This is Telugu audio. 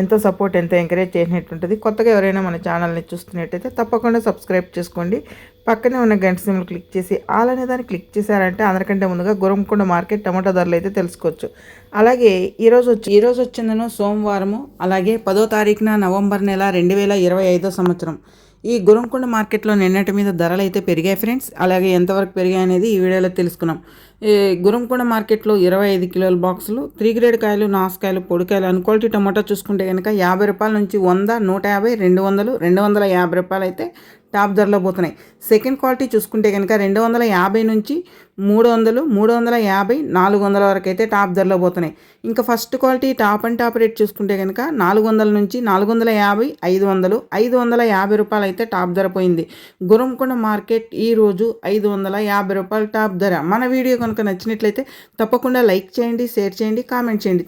ఎంతో సపోర్ట్ ఎంతో ఎంకరేజ్ చేసినట్టుంటుంది కొత్తగా ఎవరైనా మన ఛానల్ని చూస్తున్నట్టయితే తప్పకుండా సబ్స్క్రైబ్ చేసుకోండి. పక్కనే ఉన్న గంట సిమ్లు క్లిక్ చేసి ఆల్ అనే దాన్ని క్లిక్ చేశారంటే అందరికంటే ముందుగా గురంకొండ మార్కెట్ టమాటా ధరలు అయితే తెలుసుకోవచ్చు. అలాగే ఈరోజు వచ్చి ఈరోజు వచ్చిందను సోమవారము అలాగే పదో తారీఖున నవంబర్ నెల రెండు వేల ఇరవై ఐదో సంవత్సరం. ఈ గురంకొండ మార్కెట్లో నిన్నటి మీద ధరలు అయితే పెరిగాయి ఫ్రెండ్స్. అలాగే ఎంతవరకు పెరిగాయి అనేది ఈ వీడియోలో తెలుసుకున్నాం. గురంకొండ మార్కెట్లో ఇరవై ఐదు కిలోల బాక్సులు త్రీ గ్రేడ్ కాయలు నాసుకాయలు పొడికాయలు అన్క్వాలిటీ టమాటా చూసుకుంటే కనుక యాభై రూపాయల నుంచి వంద నూట యాభై రెండు వందలు రెండు వందల యాభై రూపాయలు అయితే టాప్ ధరలో పోతున్నాయి. సెకండ్ క్వాలిటీ చూసుకుంటే కనుక రెండు వందల యాభై నుంచి మూడు వందలు మూడు వందల యాభై నాలుగు వందల వరకు అయితే టాప్ ధరలో పోతున్నాయి. ఇంకా first quality top and top rate చూసుకుంటే కనుక నాలుగు వందల నుంచి నాలుగు వందల యాభై ఐదు వందలు ఐదు వందల యాభై రూపాయలు అయితే టాప్ ధర పోయింది. గురంకొండ మార్కెట్ ఈ రోజు ఐదు వందల యాభై రూపాయలు టాప్ ధర. మన వీడియో కనుక నచ్చినట్లయితే తప్పకుండా లైక్ చేయండి షేర్ చేయండి కామెంట్ చేయండి.